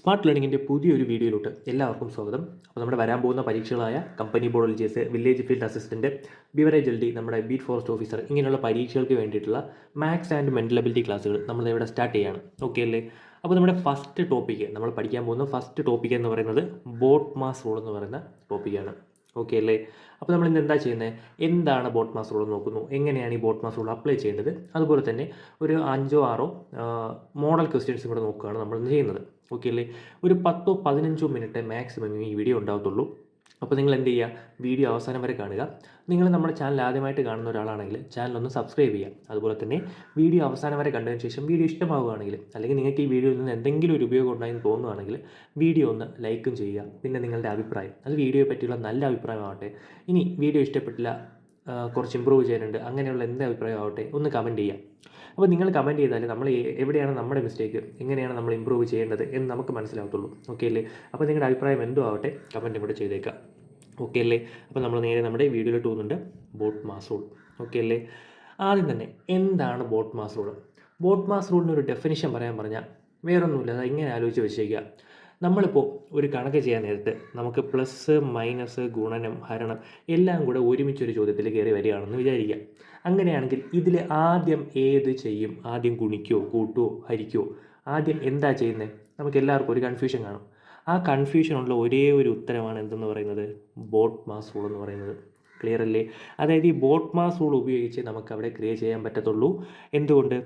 Smart ലേണിങ്ങിന്റെ പുതിയൊരു വീഡിയോയിലോട്ട് എല്ലാവർക്കും സ്വാഗതം. അപ്പോൾ നമ്മുടെ വരാൻ പോകുന്ന പരീക്ഷകളായ company board L village field assistant beverage L D നമ്മുടെ ബീറ്റ് ഫോറസ്റ്റ് ഓഫീസർ ഇങ്ങനെയുള്ള പരീക്ഷകൾക്ക് വേണ്ടിയിട്ടുള്ള മാത്സ് ആൻഡ് മെന്റൽ എബിലിറ്റി ക്ലാസ്സുകൾ നമ്മൾ ഇവിടെ സ്റ്റാർട്ട് ചെയ്യാണ്. ഓക്കെ അല്ലേ? അപ്പോൾ നമ്മുടെ ഫസ്റ്റ് ടോപ്പിക്ക് നമ്മൾ പഠിക്കാൻ പോകുന്ന ഫസ്റ്റ് ടോപ്പിക് എന്ന് പറയുന്നത് ബോട്ട് മാസ് റൂൾ എന്ന് പറയുന്ന ടോപ്പിക്കാണ്. ഓക്കെ അല്ലേ? അപ്പോൾ നമ്മൾ ഇന്ന് എന്താ ചെയ്യുന്നത് എന്താണ് ബോട്ട് മാസ് റൂൾ നോക്കുന്നു? എങ്ങനെയാണ് ഈ ബോട്ട് മാസ് റൂൾ അപ്ലൈ ചെയ്യേണ്ടത്? അതുപോലെ തന്നെ ഒരു അഞ്ചോ ആറോ മോഡൽ ക്വസ്റ്റ്യൻസും കൂടെ നോക്കുകയാണ് നമ്മൾ ഇന്ന് ചെയ്യുന്നത്. ഓക്കെ അല്ലേ? ഒരു പത്തോ പതിനഞ്ചോ മിനിറ്റ് മാക്സിമം ഈ വീഡിയോ ഉണ്ടാകത്തുള്ളൂ. അപ്പോൾ നിങ്ങൾ എന്ത് ചെയ്യുക? വീഡിയോ അവസാനം വരെ കാണുക. നിങ്ങൾ നമ്മുടെ ചാനൽ ആദ്യമായിട്ട് കാണുന്ന ഒരാളാണെങ്കിൽ ചാനൽ ഒന്ന് സബ്സ്ക്രൈബ് ചെയ്യുക. അതുപോലെ തന്നെ വീഡിയോ അവസാനം വരെ കണ്ടതിന് ശേഷം വീഡിയോ ഇഷ്ടമാവുകയാണെങ്കിൽ അല്ലെങ്കിൽ നിങ്ങൾക്ക് ഈ വീഡിയോയിൽ നിന്ന് എന്തെങ്കിലും ഒരു ഉപയോഗം ഉണ്ടായെന്ന് തോന്നുകയാണെങ്കിൽ വീഡിയോ ഒന്ന് ലൈക്കും ചെയ്യുക. പിന്നെ നിങ്ങളുടെ അഭിപ്രായം. അത് വീഡിയോയെ പറ്റിയുള്ള നല്ല അഭിപ്രായമാവട്ടെ ഇനി വീഡിയോ ഇഷ്ടപ്പെട്ടില്ല കുറച്ച് ഇമ്പ്രൂവ് ചെയ്യാനുണ്ട് അങ്ങനെയുള്ള എന്ത് അഭിപ്രായം ആവട്ടെ ഒന്ന് കമന്റ് ചെയ്യാം. അപ്പോൾ നിങ്ങൾ കമന്റ് ചെയ്താൽ നമ്മൾ എവിടെയാണ് നമ്മുടെ മിസ്റ്റേക്ക് എങ്ങനെയാണ് നമ്മൾ ഇമ്പ്രൂവ് ചെയ്യേണ്ടത് എന്ന് നമുക്ക് മനസ്സിലാവത്തുള്ളൂ. ഓക്കെ അല്ലേ? അപ്പോൾ നിങ്ങളുടെ അഭിപ്രായം എന്തോ ആവട്ടെ കമന്റും കൂടെ ചെയ്തേക്കാം. ഓക്കെ അല്ലേ? അപ്പോൾ നമ്മൾ നേരെ നമ്മുടെ വീഡിയോയിലോട്ട് പോകുന്നുണ്ട്. ബോട്ട് മാസ് റൂൾ ഓക്കെ അല്ലേ? ആദ്യം തന്നെ എന്താണ് BODMAS rule BODMAS റൂളിന് ഒരു ഡെഫിനിഷൻ പറയാൻ പറഞ്ഞാൽ വേറൊന്നുമില്ല. അത് ഇങ്ങനെ ആലോചിച്ച് വെച്ചേക്കുക നമ്മളിപ്പോൾ ഒരു കണക്ക് ചെയ്യാൻ നേരത്ത് നമുക്ക് പ്ലസ് മൈനസ് ഗുണനം ഹരണം എല്ലാം കൂടെ ഒരുമിച്ചൊരു ചോദ്യത്തിൽ കയറി വരികയാണെന്ന് വിചാരിക്കാം അങ്ങനെയാണെങ്കിൽ ഇതിൽ ആദ്യം ഏത് ചെയ്യും? ആദ്യം ഗുണിക്കോ കൂട്ടുവോ ഹരിക്കോ? ആദ്യം എന്താ ചെയ്യുന്നത് നമുക്ക് എല്ലാവർക്കും ഒരു കൺഫ്യൂഷൻ കാണും. ആ കൺഫ്യൂഷനുള്ള ഒരേ ഒരു ഉത്തരമാണ് എന്തെന്ന് പറയുന്നത്? ബോട്ട് മാസ് റൂൾ എന്ന് പറയുന്നത്. ക്ലിയർ അല്ലേ? അതായത് ഈ ബോട്ട് മാസ് റൂൾ ഉപയോഗിച്ച് നമുക്ക് അവിടെ ക്രിയ ചെയ്യാൻ പറ്റത്തുള്ളൂ. എന്തുകൊണ്ട്?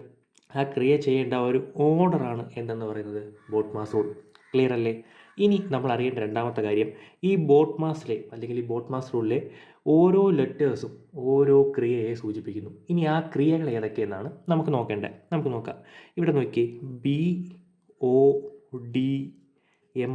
ആ ക്രിയ ചെയ്യേണ്ട ഒരു ഓർഡറാണ് എന്തെന്ന് പറയുന്നത്? ബോട്ട് മാസ് റൂൾ ക്ലിയർ അല്ലേ? ഇനി നമ്മൾ അറിയേണ്ട രണ്ടാമത്തെ കാര്യം ഈ ബോട്ട് മാസിലെ അല്ലെങ്കിൽ ഈ ബോട്ട് മാസ് റൂളിലെ ഓരോ ലെറ്റേഴ്സും ഓരോ ക്രിയയെ സൂചിപ്പിക്കുന്നു. ഇനി ആ ക്രിയകൾ ഏതൊക്കെയെന്നാണ് നമുക്ക് നോക്കേണ്ടത് നമുക്ക് നോക്കാം. ഇവിടെ നോക്കി B O D M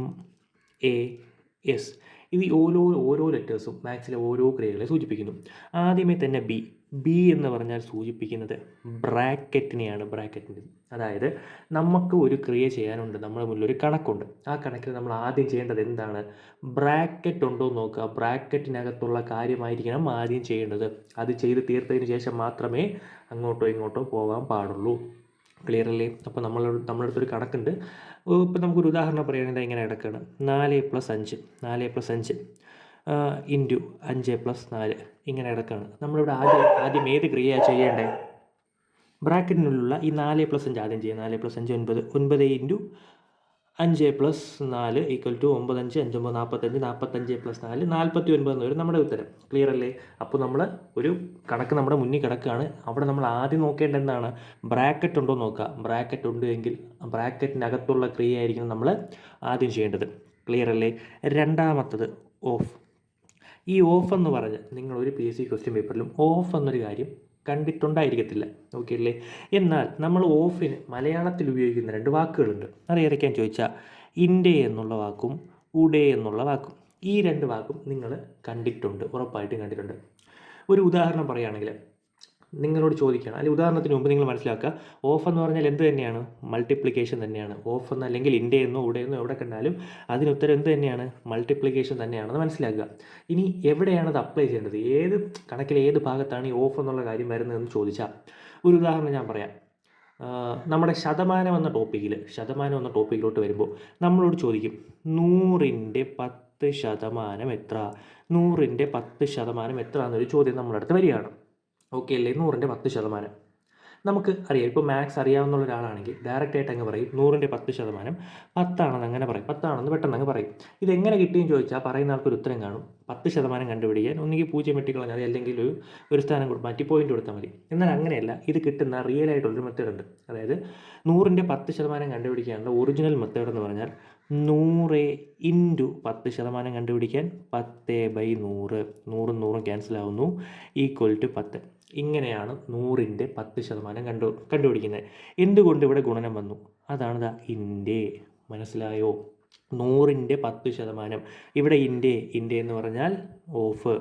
A S ഇത് ഓരോ ഓരോ ലെറ്റേഴ്സും മാത്സിലെ ഓരോ ക്രിയകളെ സൂചിപ്പിക്കുന്നു. ആദ്യമേ തന്നെ ബി ബി എന്ന് പറഞ്ഞാൽ സൂചിപ്പിക്കുന്നത് ബ്രാക്കറ്റിനെയാണ് ബ്രാക്കറ്റിന്റെ. അതായത് നമുക്ക് ഒരു ക്രിയ ചെയ്യാനുണ്ട് നമ്മുടെ മുന്നിൽ ഒരു കണക്കുണ്ട്. ആ കണക്കിൽ നമ്മൾ ആദ്യം ചെയ്യേണ്ടത് എന്താണ്? ബ്രാക്കറ്റ് ഉണ്ടോ എന്ന് നോക്കുക. ബ്രാക്കറ്റിനകത്തുള്ള കാര്യമായിരിക്കണം ആദ്യം ചെയ്യേണ്ടത്. അത് ചെയ്ത് തീർത്തതിന് ശേഷം മാത്രമേ അങ്ങോട്ടോ ഇങ്ങോട്ടോ പോകാൻ പാടുള്ളൂ. ക്ലിയർ അല്ലേ? അപ്പോൾ നമ്മൾ നമ്മുടെ അടുത്തൊരു കണക്കുണ്ട്. ഇപ്പോൾ നമുക്കൊരു ഉദാഹരണം പറയുകയാണെങ്കിൽ ഇങ്ങനെ കിടക്കുകയാണ്. നാല് പ്ലസ് അഞ്ച്. നാല് പ്ലസ് അഞ്ച്. ഇന്റു അഞ്ച് പ്ലസ് നാല്. ഇങ്ങനെ കിടക്കുകയാണ് നമ്മളിവിടെ ആദ്യം ആദ്യം ഏത് ക്രിയയാണ് ചെയ്യേണ്ടത് ബ്രാക്കറ്റിനുള്ളിലുള്ള ഈ നാല് പ്ലസ് അഞ്ച് ആദ്യം ചെയ്യുക നാല് പ്ലസ് അഞ്ച് ഒൻപത്. ഒൻപത് ഇന്റു അഞ്ച് പ്ലസ് നാല് ഈക്വൽ ടു ഒമ്പത് അഞ്ച് അഞ്ചൊമ്പത് നാൽപ്പത്തഞ്ച് നാൽപ്പത്തഞ്ച് പ്ലസ് നാല് നാൽപ്പത്തി ഒൻപത് എന്ന് വരും നമ്മുടെ ഉത്തരം. ക്ലിയർ അല്ലേ? അപ്പോൾ നമ്മൾ ഒരു കണക്ക് നമ്മുടെ മുന്നിൽ കിടക്കുകയാണ് അവിടെ നമ്മൾ ആദ്യം നോക്കേണ്ട എന്താണ്? ബ്രാക്കറ്റ് ഉണ്ടോ നോക്കുക. ബ്രാക്കറ്റ് ഉണ്ട് എങ്കിൽ ബ്രാക്കറ്റിനകത്തുള്ള ക്രിയ ആയിരിക്കണം നമ്മൾ ആദ്യം ചെയ്യേണ്ടത്. ക്ലിയർ അല്ലേ? രണ്ടാമത്തത് ഓഫ്. ഈ ഓഫ് എന്ന് പറഞ്ഞ് നിങ്ങൾ ഒരു പി എസ് സി ക്വസ്റ്റ്യൻ പേപ്പറിലും ഓഫ് എന്നൊരു കാര്യം കണ്ടിട്ടുണ്ടായിരിക്കത്തില്ല. ഓക്കെ അല്ലേ? എന്നാൽ നമ്മൾ ഓഫിന് മലയാളത്തിൽ ഉപയോഗിക്കുന്ന രണ്ട് വാക്കുകളുണ്ട്. അത് ഏതൊക്കെയാന്ന് ചോദിച്ചാൽ ഇൻഡേ എന്നുള്ള വാക്കും ഉഡേ എന്നുള്ള വാക്കും. ഈ രണ്ട് വാക്കും നിങ്ങൾ കണ്ടിട്ടുണ്ട് ഉറപ്പായിട്ടും കണ്ടിട്ടുണ്ട്. ഒരു ഉദാഹരണം പറയുകയാണെങ്കിൽ നിങ്ങളോട് ചോദിക്കുകയാണ് അല്ലെങ്കിൽ ഉദാഹരണത്തിന് മുമ്പ് നിങ്ങൾ മനസ്സിലാക്കുക ഓഫ് എന്ന് പറഞ്ഞാൽ എന്ത് തന്നെയാണ്? മൾട്ടിപ്ലിക്കേഷൻ തന്നെയാണ്. ഓഫ് എന്ന് അല്ലെങ്കിൽ ഇൻഡേ എന്നോ ഇവിടെ എന്നോ എവിടെ കണ്ടാലും അതിന് ഉത്തരം എന്ത് തന്നെയാണ്? മൾട്ടിപ്ലിക്കേഷൻ തന്നെയാണെന്ന് മനസ്സിലാക്കുക. ഇനി എവിടെയാണ് അത് അപ്ലൈ ചെയ്യേണ്ടത്? ഏത് കണക്കിൽ ഏത് ഭാഗത്താണ് ഈ ഓഫ് എന്നുള്ള കാര്യം വരുന്നതെന്ന് ചോദിച്ചാൽ ഒരു ഉദാഹരണം ഞാൻ പറയാം. നമ്മുടെ ശതമാനം എന്ന ടോപ്പിക്കിൽ ശതമാനം എന്ന ടോപ്പിക്കിലോട്ട് വരുമ്പോൾ നമ്മളോട് ചോദിക്കും നൂറിന്റെ പത്ത് ശതമാനം എത്ര? നൂറിന്റെ പത്ത് ശതമാനം എത്ര എന്നൊരു ചോദ്യം നമ്മുടെ അടുത്ത് വരികയാണ്. ഓക്കെ അല്ലേ? നൂറിന്റെ പത്ത് ശതമാനം. നമുക്ക് അറിയാം. ഇപ്പോൾ മാത്സ് അറിയാവുന്ന ഒരാളാണെങ്കിൽ ഡയറക്റ്റ് ആയിട്ട് അങ്ങ് പറയും നൂറിന്റെ പത്ത് ശതമാനം. പത്താണെന്ന് അങ്ങനെ പറയും. പത്താണെന്ന് പെട്ടെന്ന് അങ്ങ് പറയും. ഇതെങ്ങനെ കിട്ടിയെന്ന് ചോദിച്ചാൽ പറയുന്ന ആൾക്കൊരു ഉത്തരം കാണും. പത്ത് ശതമാനം കണ്ടുപിടിക്കാൻ ഒന്നുകിൽ പൂജ്യം വെട്ടിക്കളഞ്ഞാൽ മതി അല്ലെങ്കിൽ ഒരു ഒരു സ്ഥാനം മാറ്റി പോയിന്റ് കൊടുത്താൽ മതി. എന്നാൽ അങ്ങനെയല്ല ഇത് കിട്ടുന്ന റിയൽ ആയിട്ടുള്ളൊരു മെത്തേഡ് ഉണ്ട്. അതായത് നൂറിന്റെ പത്ത് ശതമാനം കണ്ടുപിടിക്കാനുള്ള ഒറിജിനൽ മെത്തേഡ് എന്ന് പറഞ്ഞാൽ നൂറ് ഇന്റു പത്ത് ശതമാനം കണ്ടുപിടിക്കാൻ പത്ത് ബൈ നൂറ്. നൂറും നൂറും ക്യാൻസൽ ആവുന്നു. ഈക്വൽ ടു പത്ത്. ഇങ്ങനെയാണ് നൂറിന്റെ പത്ത് ശതമാനം കണ്ടു കണ്ടുപിടിക്കുന്നത്. എന്തുകൊണ്ട് ഇവിടെ ഗുണനം വന്നു? അതാണ് ഇന്റെ മനസ്സിലായോ? നൂറിന്റെ പത്ത് ശതമാനം. ഇവിടെ ഇന്റെ ഇന്റെ എന്ന് പറഞ്ഞാൽ ഓഫ്.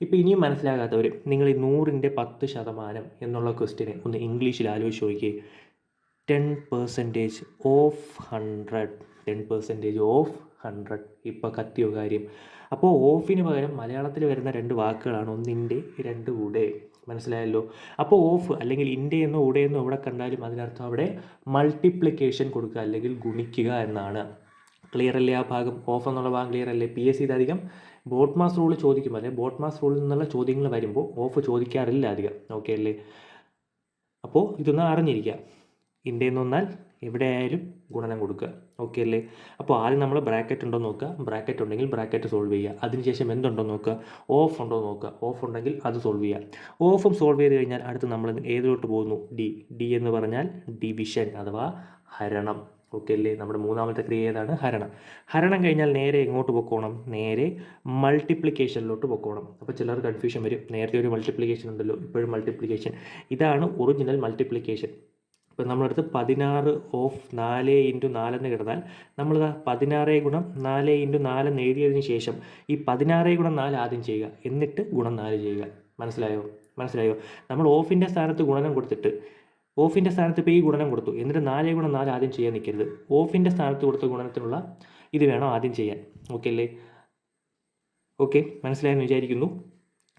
ഇപ്പോൾ ഇനിയും മനസ്സിലാകാത്തവർ നിങ്ങൾ ഈ നൂറിന്റെ പത്ത് ശതമാനം എന്നുള്ള ക്വസ്റ്റ്യനെ ഒന്ന് ഇംഗ്ലീഷിൽ ആലോചിച്ച് നോക്കിയേ. Ten percentage of hundred. Ten percentage of hundred. ഇപ്പോൾ കത്തിയോ കാര്യം? അപ്പോൾ ഓഫിന് പകരം മലയാളത്തിൽ വരുന്ന രണ്ട് വാക്കുകളാണ് ഒന്നിന്റെ രണ്ട് കൂടെ. മനസ്സിലായല്ലോ? അപ്പോൾ ഓഫ് അല്ലെങ്കിൽ ഇന്റെ എന്നോ ഉടേ എന്നോ എവിടെ കണ്ടാലും അതിനർത്ഥം അവിടെ മൾട്ടിപ്ലിക്കേഷൻ കൊടുക്കുക അല്ലെങ്കിൽ ഗുണിക്കുക എന്നാണ്. ക്ലിയർ അല്ലേ ആ ഭാഗം? ഓഫ് എന്നുള്ള ഭാഗം ക്ലിയർ അല്ലേ? പി എസ് ഇതധികം ബോട്ട് മാസ് റൂൾ ചോദിക്കും. അല്ലെ? ബോട്ട് മാസ് റൂളിൽ നിന്നുള്ള ചോദ്യങ്ങൾ വരുമ്പോൾ ഓഫ് ചോദിക്കാറില്ല അധികം. ഓക്കെ അല്ലേ? അപ്പോൾ ഇതൊന്ന് അറിഞ്ഞിരിക്കുക. എന്ന് വന്നാൽ എവിടെയായാലും ഗുണനം കൊടുക്കുക. ഓക്കെ അല്ലേ? അപ്പോൾ ആദ്യം നമ്മൾ ബ്രാക്കറ്റ് ഉണ്ടോ നോക്കുക. ബ്രാക്കറ്റ് ഉണ്ടെങ്കിൽ ബ്രാക്കറ്റ് സോൾവ് ചെയ്യുക. അതിനുശേഷം എന്തുണ്ടോ നോക്കുക. ഓഫ് ഉണ്ടോ നോക്കുക. ഓഫ് ഉണ്ടെങ്കിൽ അത് സോൾവ് ചെയ്യുക. ഓഫും സോൾവ് ചെയ്ത് കഴിഞ്ഞാൽ അടുത്ത് നമ്മൾ ഏതിലോട്ട് പോകുന്നു? ഡി ഡി എന്ന് പറഞ്ഞാൽ ഡിവിഷൻ അഥവാ ഹരണം. ഓക്കെ അല്ലേ? നമ്മുടെ മൂന്നാമത്തെ ക്രിയ ഏതാണ്? ഹരണം. ഹരണം കഴിഞ്ഞാൽ നേരെ എങ്ങോട്ട് പൊക്കോണം? നേരെ മൾട്ടിപ്ലിക്കേഷനിലോട്ട് പൊക്കോണം. അപ്പോൾ ചിലർ കൺഫ്യൂഷൻ വരും. നേരത്തെ ഒരു മൾട്ടിപ്ലിക്കേഷൻ ഉണ്ടല്ലോ. ഇപ്പോഴും മൾട്ടിപ്ലിക്കേഷൻ ഇതാണ് ഒറിജിനൽ മൾട്ടിപ്ലിക്കേഷൻ ഇപ്പം നമ്മളെടുത്ത് പതിനാറ് ഓഫ് നാല് ഇന്റു നാലെന്ന് കിടന്നാൽ നമ്മൾ പതിനാറ് ഗുണം നാല് ഇന്റു നാലെന്ന് എഴുതിയതിന് ശേഷം ഈ പതിനാറ് ഗുണം നാല് ആദ്യം ചെയ്യുക. എന്നിട്ട് ഗുണം നാല് ചെയ്യുക. മനസ്സിലായോ? മനസ്സിലായോ? നമ്മൾ ഓഫിന്റെ സ്ഥാനത്ത് ഗുണനം കൊടുത്തിട്ട് ഓഫിന്റെ സ്ഥാനത്ത് ഇപ്പോൾ ഈ ഗുണനം കൊടുത്തു. എന്നിട്ട് നാല് ഗുണം നാല് ആദ്യം ചെയ്യാൻ നിൽക്കരുത്. ഓഫിന്റെ സ്ഥാനത്ത് കൊടുത്ത ഗുണനത്തിനുള്ള ഇത് വേണം ആദ്യം ചെയ്യാൻ. ഓക്കെ അല്ലേ? ഓക്കെ. മനസ്സിലായെന്ന് വിചാരിക്കുന്നു.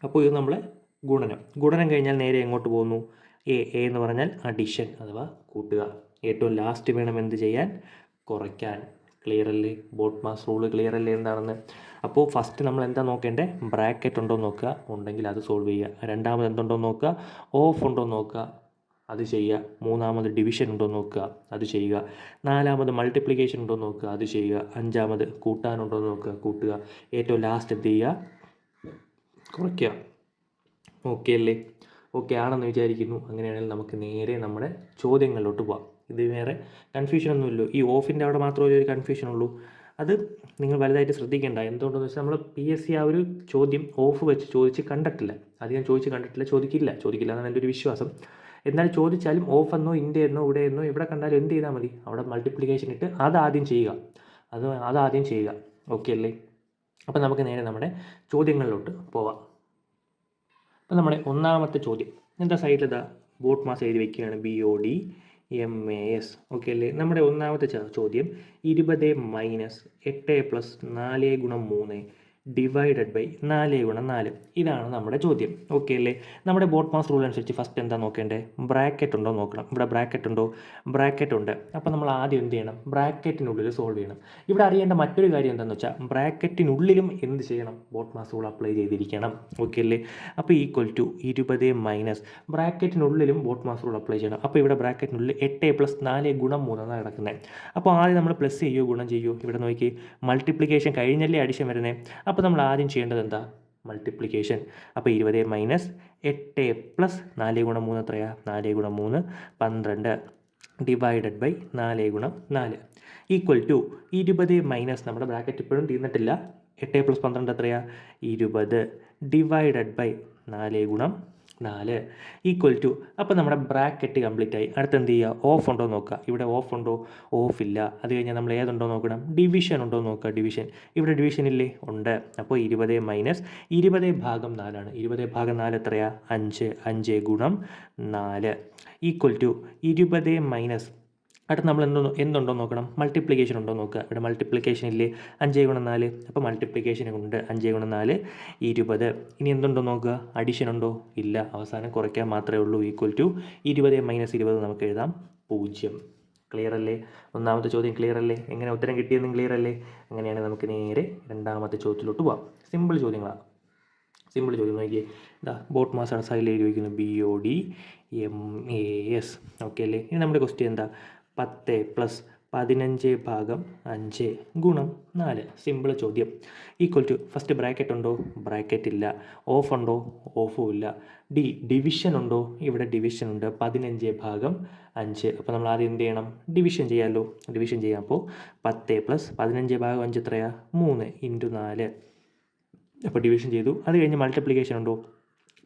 അപ്പോൾ ഇത് നമ്മൾ ഗുണനം. ഗുണനം കഴിഞ്ഞാൽ നേരെ എങ്ങോട്ട് പോകുന്നു? എ എ എന്ന് പറഞ്ഞാൽ അഡിഷൻ അഥവാ കൂട്ടുക. ഏറ്റവും ലാസ്റ്റ് വേണം എന്ത് ചെയ്യാൻ? കുറയ്ക്കാൻ. ക്ലിയർ അല്ലേ? ബോട്ട് മാസ് റൂൾ ക്ലിയർ അല്ലേ എന്താണെന്ന്? അപ്പോൾ ഫസ്റ്റ് നമ്മൾ എന്താ നോക്കേണ്ടത് ബ്രാക്കറ്റ് ഉണ്ടോ നോക്കുക. ഉണ്ടെങ്കിൽ അത് സോൾവ് ചെയ്യുക. രണ്ടാമത് എന്തുണ്ടോ നോക്കുക. ഓഫ് ഉണ്ടോ നോക്കുക. അത് ചെയ്യുക. മൂന്നാമത് ഡിവിഷൻ ഉണ്ടോ നോക്കുക. അത് ചെയ്യുക. നാലാമത് മൾട്ടിപ്ലിക്കേഷൻ ഉണ്ടോ നോക്കുക. അത് ചെയ്യുക. അഞ്ചാമത് കൂട്ടാനുണ്ടോ നോക്കുക. കൂട്ടുക. ഏറ്റവും ലാസ്റ്റ് എന്ത് ചെയ്യുക? കുറയ്ക്കുക. ഓക്കെ അല്ലേ? ഓക്കെ ആണെന്ന് വിചാരിക്കുന്നു. അങ്ങനെയാണെങ്കിൽ നമുക്ക് നേരെ നമ്മുടെ ചോദ്യങ്ങളിലോട്ട് പോവാം. ഇത് വേറെ കൺഫ്യൂഷൻ ഒന്നുമില്ലോ ഈ ഓഫിന്റെ അവിടെ മാത്രമേ ഒരു കൺഫ്യൂഷൻ ഉള്ളൂ. അത് നിങ്ങൾ വലുതായിട്ട് ശ്രദ്ധിക്കേണ്ട. എന്തുകൊണ്ടെന്ന് വെച്ചാൽ നമ്മൾ പി എസ് സി ആ ഒരു ചോദ്യം ഓഫ് വെച്ച് ചോദിച്ച് കണ്ടിട്ടില്ല. അധികം ചോദിച്ച് കണ്ടിട്ടില്ല ചോദിക്കില്ല. ചോദിക്കില്ല എന്നാണ് എന്റെ ഒരു വിശ്വാസം. എന്നാൽ ചോദിച്ചാലും ഓഫ് എന്നോ ഇന്റെ എന്നോ ഇവിടെ എന്നോ എവിടെ കണ്ടാലും എന്ത് ചെയ്താൽ മതി? അവിടെ മൾട്ടിപ്ലിക്കേഷൻ ഇട്ട് അത് ആദ്യം ചെയ്യുക. അത് അതാദ്യം ചെയ്യുക. ഓക്കെ അല്ലേ? അപ്പം നമുക്ക് നേരെ നമ്മുടെ ചോദ്യങ്ങളിലോട്ട് പോവാം. അപ്പം നമ്മുടെ ഒന്നാമത്തെ ചോദ്യം. എന്താ സൈഡിൽ ഇതാ ബോട്ട് മാസ് എഴുതി വയ്ക്കുകയാണ് B O D M A S okay അല്ലേ? നമ്മുടെ ഒന്നാമത്തെ ചോദ്യം ഇരുപത് മൈനസ് എട്ട് പ്ലസ് നാല് ഗുണം മൂന്ന്. ഡിവൈഡഡ് ബൈ നാല് ഗുണം നാല്. ഇതാണ് നമ്മുടെ ചോദ്യം. ഓക്കെ അല്ലേ? നമ്മുടെ ബോട്ട് മാസ് റൂൾ അനുസരിച്ച് ഫസ്റ്റ് എന്താ നോക്കേണ്ടത് ബ്രാക്കറ്റ് ഉണ്ടോ നോക്കണം. ഇവിടെ ബ്രാക്കറ്റ് ഉണ്ടോ? ബ്രാക്കറ്റ് ഉണ്ട്. അപ്പോൾ നമ്മൾ ആദ്യം എന്ത് ചെയ്യണം? ബ്രാക്കറ്റിനുള്ളിൽ സോൾവ് ചെയ്യണം. ഇവിടെ അറിയേണ്ട മറ്റൊരു കാര്യം എന്താണെന്ന് വെച്ചാൽ ബ്രാക്കറ്റിനുള്ളിലും എന്ത് ചെയ്യണം? ബോട്ട് മാസ് റൂൾ അപ്ലൈ ചെയ്തിരിക്കണം. ഓക്കെ അല്ലേ? അപ്പോൾ ഈക്വൽ ടു ഇരുപത് മൈനസ് ബ്രാക്കറ്റിനുള്ളിലും ബോട്ട് മാസ് റൂൾ അപ്ലൈ ചെയ്യണം. അപ്പോൾ ഇവിടെ ബ്രാക്കറ്റിനുള്ളിൽ എട്ട് പ്ലസ് നാല് ഗുണം മൂന്നാണ് കിടക്കുന്നത് അപ്പോൾ ആദ്യം നമ്മൾ പ്ലസ് ചെയ്യുമോ ഗുണം ചെയ്യുമോ ഇവിടെ നോക്കി മൾട്ടിപ്ലിക്കേഷൻ കഴിഞ്ഞല്ലേ അഡിഷൻ വരുന്നത് അപ്പോൾ നമ്മൾ ആദ്യം ചെയ്യേണ്ടത് എന്താ? മൾട്ടിപ്ലിക്കേഷൻ അപ്പോൾ ഇരുപത് മൈനസ് എട്ട് പ്ലസ് നാല് ഗുണം മൂന്ന് എത്രയാ? നാല് ഗുണം മൂന്ന് പന്ത്രണ്ട്. ഡിവൈഡഡ് ബൈ നാല് ഗുണം നാല്. ഈക്വൽ ടു ഇരുപത് മൈനസ് നമ്മുടെ ബ്രാക്കറ്റ് ഇപ്പോഴും തീർന്നിട്ടില്ല. എട്ട് പ്ലസ് പന്ത്രണ്ട് എത്രയാ? ഇരുപത്. ഡിവൈഡഡ് ബൈ നാല് ഗുണം നാല് ഈക്വൽ ടു അപ്പോൾ നമ്മുടെ ബ്രാക്കറ്റ് കംപ്ലീറ്റ് ആയി. അടുത്ത് എന്ത് ചെയ്യുക? ഓഫ് ഉണ്ടോ നോക്കുക. ഇവിടെ ഓഫ് ഉണ്ടോ? ഓഫ് ഇല്ല. അത് കഴിഞ്ഞാൽ നമ്മൾ ഏതുണ്ടോ നോക്കണം. ഡിവിഷൻ ഉണ്ടോ നോക്കുക. ഡിവിഷൻ ഇവിടെ ഡിവിഷൻ ഇല്ലേ? ഉണ്ട്. അപ്പോൾ ഇരുപത് മൈനസ് ഇരുപത് ഭാഗം നാലാണ് ഇരുപത് ഭാഗം നാല് എത്രയാണ് അഞ്ച്. അഞ്ച് ഗുണം നാല്. ഈക്വൽ ടു ഇരുപത് മൈനസ് അടുത്ത് നമ്മൾ എന്തോ എന്തുണ്ടോ നോക്കണം. മൾട്ടിപ്ലിക്കേഷൻ ഉണ്ടോ നോക്കുക. ഇവിടെ മൾട്ടിപ്ലിക്കേഷൻ ഇല്ലേ? അഞ്ച് ഗുണം നാല്. അപ്പോൾ മൾട്ടിപ്ലിക്കേഷൻ ഉണ്ട് അഞ്ച് ഗുണം നാല് ഇരുപത്. ഇനി എന്തുണ്ടോ നോക്കുക? അഡീഷൻ ഉണ്ടോ? ഇല്ല. അവസാനം കുറയ്ക്കാൻ മാത്രമേ ഉള്ളൂ. ഈക്വൽ ടു ഇരുപത് മൈനസ് ഇരുപത് നമുക്ക് എഴുതാം. പൂജ്യം. ക്ലിയർ അല്ലേ? ഒന്നാമത്തെ ചോദ്യം ക്ലിയർ അല്ലേ? എങ്ങനെ ഉത്തരം കിട്ടിയെന്നും ക്ലിയർ അല്ലേ? അങ്ങനെയാണ് നമുക്ക് നേരെ രണ്ടാമത്തെ ചോദ്യത്തിലോട്ട് പോവാം. സിമ്പിൾ ചോദ്യങ്ങളാണ്. സിമ്പിൾ ചോദ്യം നോക്കിയേ. ഇതാ ബോട്ട് മാസ് സൈഡിൽ എഴുതി വയ്ക്കുന്നു B O D M A S okay അല്ലേ? ഇനി നമ്മുടെ ക്വസ്റ്റ്യൻ എന്താ? പത്ത് പ്ലസ് പതിനഞ്ച് ഭാഗം അഞ്ച് ഗുണം നാല്. സിമ്പിൾ ചോദ്യം. ഈക്വൽ ടു ഫസ്റ്റ് ബ്രാക്കറ്റ് ഉണ്ടോ? ബ്രാക്കറ്റ് ഇല്ല. ഓഫ് ഉണ്ടോ? ഓഫും ഇല്ല. ഡി ഡിവിഷൻ ഉണ്ടോ? ഇവിടെ ഡിവിഷൻ ഉണ്ട്. പതിനഞ്ച് ഭാഗം അഞ്ച്. അപ്പോൾ നമ്മൾ ആദ്യം എന്ത് ചെയ്യണം? ഡിവിഷൻ ചെയ്യാമല്ലോ ഡിവിഷൻ ചെയ്യാം. അപ്പോൾ പത്ത് പ്ലസ് പതിനഞ്ച് ഭാഗം അഞ്ച് എത്രയാ? മൂന്ന് ഇന്റു നാല്. അപ്പോൾ ഡിവിഷൻ ചെയ്തു. അത് കഴിഞ്ഞ് മൾട്ടിപ്ലിക്കേഷൻ ഉണ്ടോ?